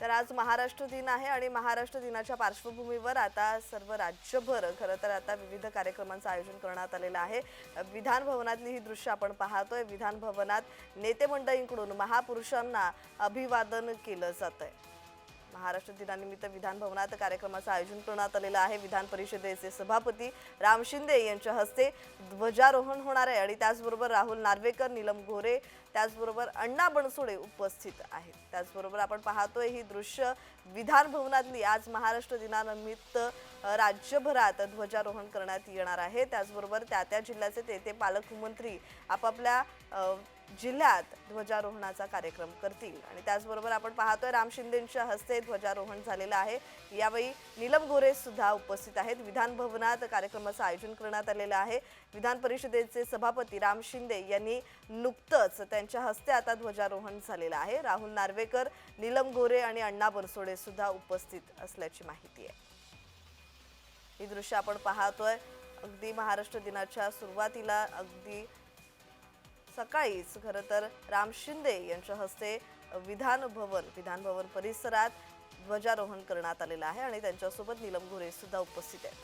तर आज महाराष्ट्र दिन आहे आणि महाराष्ट्र दिनाच्या पार्श्वभूमीवर आता सर्व राज्यभर खरं तर आता विविध कार्यक्रमांचं आयोजन करण्यात आलेलं आहे. विधान भवनातली ही दृश्य आपण पाहतोय. विधान भवनात नेते मंडळींकडून महापुरुषांना अभिवादन केलं जात आहे महाराष्ट्र दिनानिमित्त विधान भवनात कार्यक्रमाचं आयोजन करण्यात आलेलं आहे. विधान परिषदेचे सभापती राम शिंदे यांच्या हस्ते ध्वजारोहण होणार आहे आणि त्याचबरोबर राहुल नार्वेकर नीलम गोरे त्याचबरोबर अण्णा बनसोडे उपस्थित आहेत. त्याचबरोबर आपण पाहतोय ही दृश्य विधान भवनातली. आज महाराष्ट्र दिनानिमित्त राज्यभरात ध्वजारोहण करण्यात येणार आहे. त्याचबरोबर त्या त्या जिल्ह्याचे ते ते पालकमंत्री आपापल्या जिल्ह्यात ध्वजारोहणाचा कार्यक्रम करतील. आणि त्याचबरोबर आपण पाहतोय राम शिंदेंच्या हस्ते ध्वजारोहण झालेलं आहे. यावेळी नीलम गोरे सुद्धा उपस्थित आहेत. विधान भवनात कार्यक्रमाचं आयोजन करण्यात आलेलं आहे. विधान परिषदेचे सभापती राम शिंदे यांनी नुकतंच त्यांच्या हस्ते आता ध्वजारोहण झालेलं आहे. राहुल नार्वेकर नीलम गोरे आणि अण्णा बनसोडे सुद्धा उपस्थित असल्याची माहिती आहे. ही दृश्य आपण पाहतोय. अगदी महाराष्ट्र दिनाच्या सुरुवातीला अगदी सकाळीच. खरं तर राम शिंदे यांच्या हस्ते विधान भवन विधान भवन परिसरात ध्वजारोहण करण्यात आलेलं आहे आणि त्यांच्यासोबत नीलम गोरे सुद्धा उपस्थित आहेत.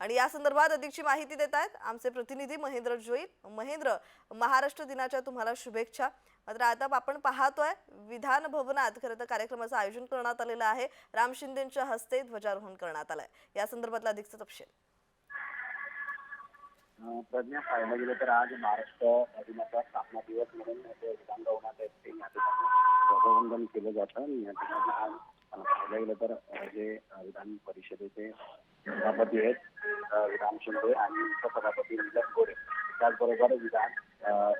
आणि या संदर्भात अधिकची माहिती देत आहेत आमचे प्रतिनिधी महेंद्र जोईल महेंद्र महाराष्ट्र दिनाच्या तुम्हाला शुभेच्छा. मात्र आता आपण पाहतोय विधान भवनात खरं तर कार्यक्रमाचं आयोजन करण्यात आलेलं आहे. राम शिंदेच्या हस्ते ध्वजारोहण करण्यात आलंय. या संदर्भातला अधिकचा तपशील. प्रज्ञा पाहायला गेलं तर आज महाराष्ट्र अभिनेता स्थापना दिवस म्हणून ते विधान ते या ठिकाणी ध्वजवंदन केलं जातं. आणि या ठिकाणी आज पाहायला गेलं तर जे विधान परिषदेचे सभापती आहेत विधान शिंदे आणि उपसभापती नीलम गोरे त्याचबरोबर विधान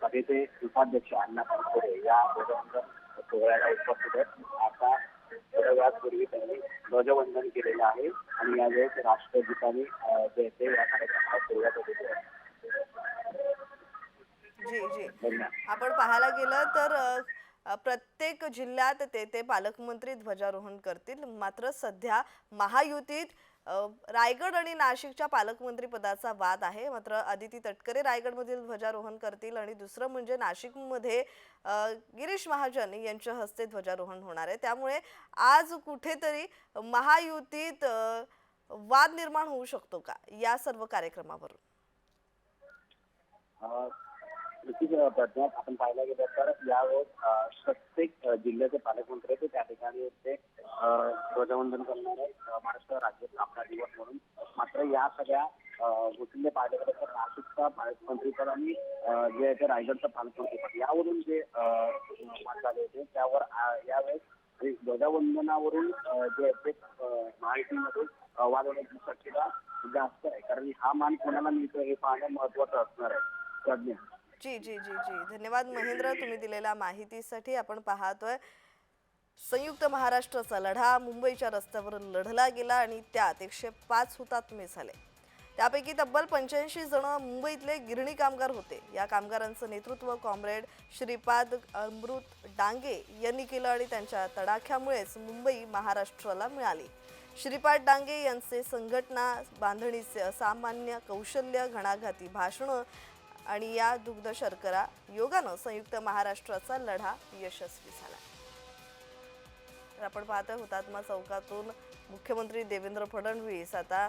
सभेचे उपाध्यक्ष अण्णा बनसोडे या ध्वजवंदन सोहळ्याला उपस्थित आहेत. आता थोड्या वेळापूर्वी त्यांनी ध्वजवंदन केलेलं आहे. आणि यावेळेस राष्ट्रगीताने जे ते या कार्यक्रमाला सुरुवात होते जी आपण पाहायला गेलं तर प्रत्येक जिल्ह्यात ते ते पालकमंत्री ध्वजारोहण करतील. मात्र सध्या महायुतीत रायगड आणि नाशिकच्या पालकमंत्री पदाचा वाद आहे. मात्र अदिती तटकरे रायगडमधील ध्वजारोहण करतील आणि दुसरं म्हणजे नाशिकमध्ये गिरीश महाजन यांच्या हस्ते ध्वजारोहण होणार आहे. त्यामुळे आज कुठेतरी महायुतीत वाद निर्माण होऊ शकतो का? या सर्व कार्यक्रमावरून. नक्कीच अं, आपण पाहायला गेलं तर यावेळेस प्रत्येक जिल्ह्याचे पालकमंत्री आहेत ते त्या ठिकाणी ते ध्वजवंदन करणारे महाराष्ट्र राज्य स्थापना दिवस म्हणून. मात्र या सगळ्या अं, गोष्टींचे पाहिलं गेलं तर नाशिकचा पालकमंत्रीपद आणि जे आहे ते रायगडचं पालकमंत्रीपद यावरून जे अं, झाले होते त्यावर यावेळेस ध्वजवंदनावरून जे आहे ते अं, वाद होण्याची शक्यता जास्त आहे. कारण हा मान कोणाला मिळतो हे पाहणं महत्वाचं असणार आहे. प्रज्ञा जी जी जी जी. धन्यवाद महेंद्र तुम्ही दिलेल्या माहितीसाठी आपण पाहतोय. संयुक्त महाराष्ट्राचा लढा मुंबईच्या रस्त्यावर लढला गेला आणि त्यात एकशे पाच हुतात्मे झाले. त्यापैकी तब्बल पंच्याऐंशी जण मुंबईतले गिरणी कामगार होते. या कामगारांचं नेतृत्व कॉम्रेड श्रीपाद अमृत डांगे यांनी केलं आणि त्यांच्या तडाख्यामुळेच मुंबई महाराष्ट्राला मिळाली. श्रीपाद डांगे यांचे संघटना बांधणीचे असामान्य कौशल्य घणाघाती भाषणं आणि या दुग्ध शर्करा योगानं संयुक्त महाराष्ट्राचा लढा यशस्वी झाला. तर आपण पाहतोय हुतात्मा चौकातून मुख्यमंत्री देवेंद्र फडणवीस आता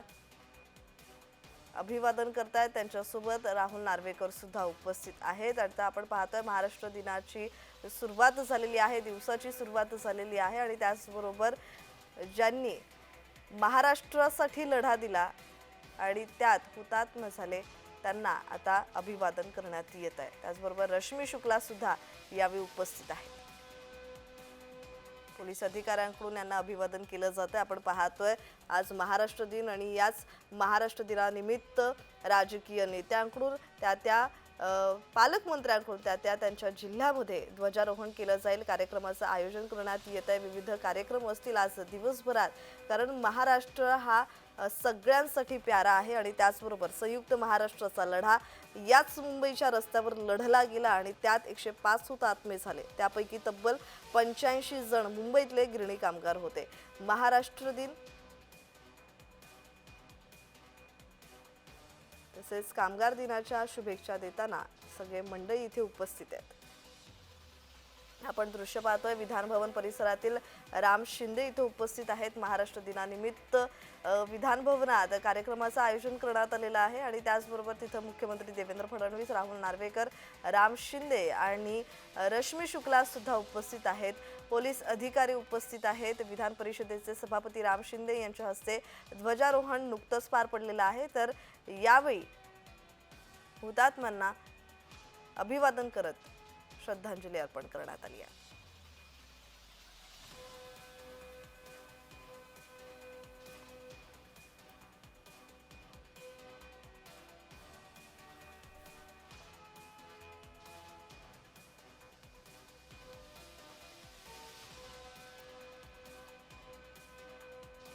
अभिवादन करतायत. त्यांच्यासोबत राहुल नार्वेकर सुद्धा उपस्थित आहेत. आता आपण पाहतोय महाराष्ट्र दिनाची सुरुवात झालेली आहे दिवसाची सुरुवात झालेली आहे आणि त्याचबरोबर ज्यांनी महाराष्ट्रासाठी लढा दिला आणि त्यात हुतात्मा झाले त्यांना आता अभिवादन करण्यात येत आहे. त्याचबरोबर रश्मी शुक्ला सुद्धा यावेळी उपस्थित आहे पोलीस अधिकाऱ्यांकडून यांना अभिवादन केलं जातं आपण पाहतोय आज महाराष्ट्र दिन आणि याच महाराष्ट्र दिनानिमित्त राजकीय नेत्यांकडून त्या त्या पालकमंत्र्यांकडून त्या त्या त्यांच्या जिल्ह्यामध्ये ध्वजारोहण केलं जाईल. कार्यक्रमाचं आयोजन करण्यात येत आहे. विविध कार्यक्रम असतील आज दिवसभरात. कारण महाराष्ट्र हा सगळ्यांसाठी प्यारा आहे आणि त्याचबरोबर संयुक्त महाराष्ट्राचा लढा याच मुंबईच्या रस्त्यावर लढला गेला आणि त्यात एकशे पाच हुतात्मे झाले. त्यापैकी तब्बल पंच्याऐंशी जण मुंबईतले गिरणी कामगार होते. महाराष्ट्र दिन तसेच कामगार दिनाच्या शुभेच्छा देताना सगळे मंडळी इथे उपस्थित आहेत. आपण दृश्य पाहतोय विधानभवन परिसरातील राम शिंदे इथे उपस्थित आहेत. महाराष्ट्र दिनानिमित्त विधानभवनात कार्यक्रमाचं आयोजन करण्यात आलेलं आहे आणि त्याचबरोबर तिथं मुख्यमंत्री देवेंद्र फडणवीस राहुल नार्वेकर राम शिंदे आणि रश्मी शुक्ला सुद्धा उपस्थित आहेत. पोलीस अधिकारी उपस्थित आहेत. विधान परिषदेचे सभापती राम शिंदे यांच्या हस्ते ध्वजारोहण नुकतंच पार पडलेलं आहे. तर यावेळी हुतात्म्यांना अभिवादन करत श्रद्धांजली अर्पण करण्यात आली आहे.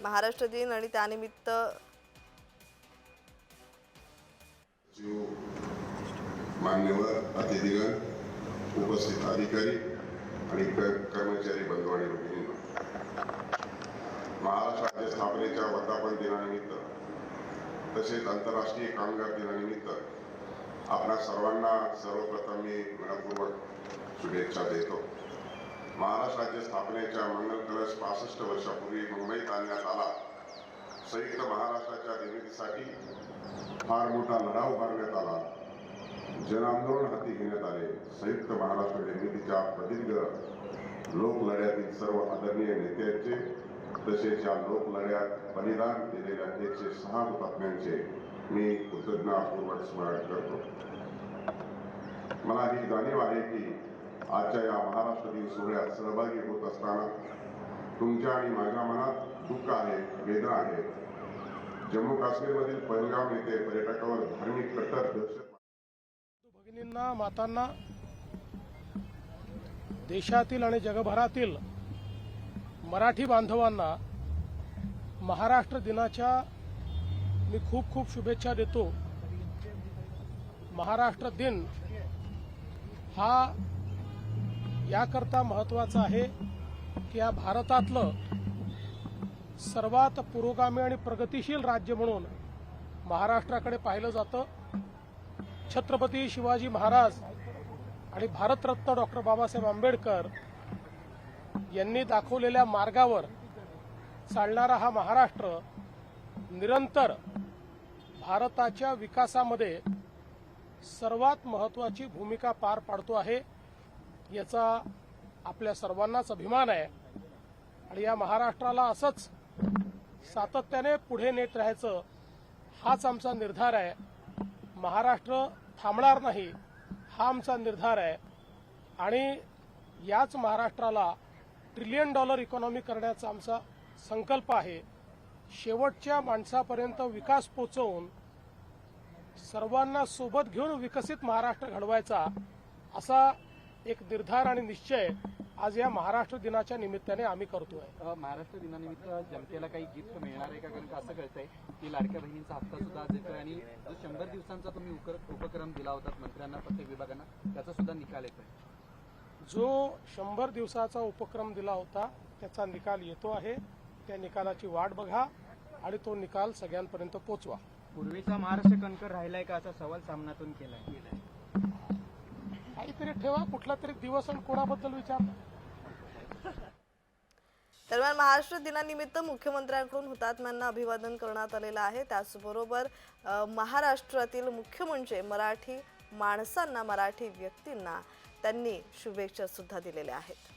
महाराष्ट्र दिन आणि त्यानिमित्त मान्यवर अतिथीगण उपस्थित अधिकारी आणि कर्मचारी बंधू आणि भगिनींना महाराष्ट्र राज्य स्थापनेच्या वर्धापन दिनानिमित्त तसेच आंतरराष्ट्रीय कामगार दिनानिमित्त आपल्या सर्वांना सर्वप्रथम मी मनपूर्वक शुभेच्छा देतो. महाराष्ट्र राज्य स्थापनेच्या मंगल कलश पासष्ट वर्षापूर्वी मुंबईत आणण्यात आला. संयुक्त महाराष्ट्राच्या निर्मितीसाठी फार मोठा लढा उभारण्यात आला. जनआंदोलन हाती घेण्यात आले. संयुक्त महाराष्ट्र निर्मितीच्या प्रदीर्घ लोकलढ्यातील सर्व आदरणीय नेत्यांचे तसेच या लोकलढ्यात बलिदान दिलेल्या एकशे सहा हुतात्म्यांचे मी कृतज्ञतापूर्वक स्मरण करतो. मला ही जाणीव आहे की आजच्या या महाराष्ट्र दिन सोहळ्यात सहभागी होत असताना तुमच्या आणि माझ्या मनात दुःख आहे वेदना आहे. जम्मू काश्मीरमधील पहलगाम येथे पर्यटकावर धार्मिक कट्टर दहशत भगिनींना मातांना देशातील आणि जगभरातील मराठी बांधवांना महाराष्ट्र दिनाच्या मी खूप खूप शुभेच्छा देतो. महाराष्ट्र दिन हा याकरता महत्वाचं आहे की या भारतातलं सर्वात पुरोगामी आणि प्रगतिशील राज्य म्हणून महाराष्ट्राकडे पाहिलं जातं. छत्रपती शिवाजी महाराज आणि भारतरत्न डॉक्टर बाबासाहेब आंबेडकर यांनी दाखवलेल्या मार्गावर चालणारा हा महाराष्ट्र निरंतर भारताच्या विकासामध्ये सर्वात महत्वाची भूमिका पार पाडतो आहे. याचा आपल्या सर्वांनाच अभिमान आहे. आणि या महाराष्ट्राला असंच सातत्याने पुढे नेत राहायचं हाच आमचा निर्धार आहे. महाराष्ट्र थांबणार नाही हा आमचा निर्धार आहे. आणि याच महाराष्ट्राला ट्रिलियन डॉलर इकॉनॉमी करण्याचा आमचा संकल्प आहे. शेवटच्या माणसापर्यंत विकास पोचवून सर्वांना सोबत घेऊन विकसित महाराष्ट्र घडवायचा असा एक निर्धार आणि निश्चय आज या महाराष्ट्र दिनाच्या निमित्ताने आम्ही करतोय. महाराष्ट्र दिनानिमित्त जनतेला काही गिफ्ट मिळणार आहे का? कारण असं कळतंय की लाडक्या बहिणींचा हप्ता सुद्धा आज येतोय आणि जो शंभर दिवसांचा तुम्ही उपक्रम दिला होता मंत्र्यांना प्रत्येक विभागांना त्याचा सुद्धा निकाल येतोय. जो शंभर दिवसाचा उपक्रम दिला होता त्याचा निकाल येतो आहे. त्या निकालाची वाट बघा आणि तो निकाल सगळ्यांपर्यंत पोचवा. पूर्वीचा महाराष्ट्र कणकर राहिलाय का? असा सवाल सामनातून केलाय. काहीतरी ठेवा कुठला तरी दिवस आणि कोणाबद्दल विचार. दरम्यान महाराष्ट्र दिनानिमित्त मुख्यमंत्र्यांकडून हुतात्म्यांना अभिवादन करण्यात आलेलं आहे. त्याचबरोबर महाराष्ट्रातील मुख्य म्हणजे मराठी माणसांना मराठी व्यक्तींना त्यांनी शुभेच्छा सुद्धा दिलेल्या आहेत.